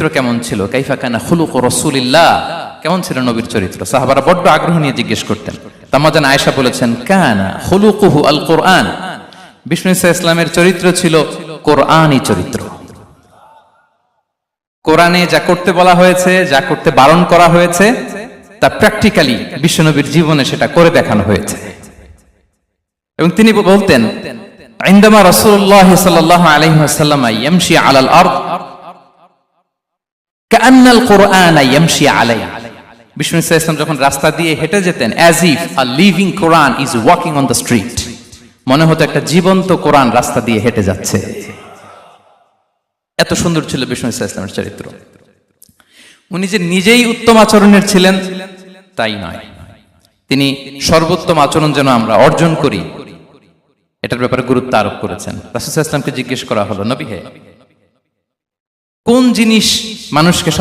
চরিত্র কেমন ছিল? কাইফা কানা খুলুক রসুলিল্লাহ। কেমন ছিল নবীর চরিত্র? সাহাবারা বড্ড আগ্রহ নিয়ে জিজ্ঞেস করতেন। তামাজান আয়সা বলেছেন, কানা হুলুকুহু আল কোরআন বিষ্ণু ইসা ইসলামের চরিত্র ছিল কোরআনই চরিত্র। কোরআনে যা করতে বলা হয়েছে, যা করতে বারণ করা হয়েছে, তা প্র্যাকটিক্যালি বিশ্বনবীর জীবনে সেটা করে দেখানো হয়েছে। এবং তিনি বলতেন আইন্দামা রসুল্লাহ সাল্লাহ আলহিহাসাল্লাম কান্নাল কোরআন ইয়ামশি আলাই বিষ্ণু ইসলাম যখন রাস্তা দিয়ে হেঁটে যেতেন as if a living Quran is walking on the street মনে হতো একটা জীবন্ত কোরআন রাস্তা দিয়ে হেঁটে যাচ্ছে। এত সুন্দর ছিল বিষ্ণু ইসলামের চরিত্র। উনি যে নিজেই উত্তম আচরণের ছিলেন, তাই নয়। তিনি সর্বোত্তম আচরণ যেন আমরা অর্জন করি, এটার ব্যাপারে গুরুত্ব আরোপ করেছেন। রাসুল ইসলামকে জিজ্ঞেস করা হলো, নবী হে, কোন জিনিস মানুষকে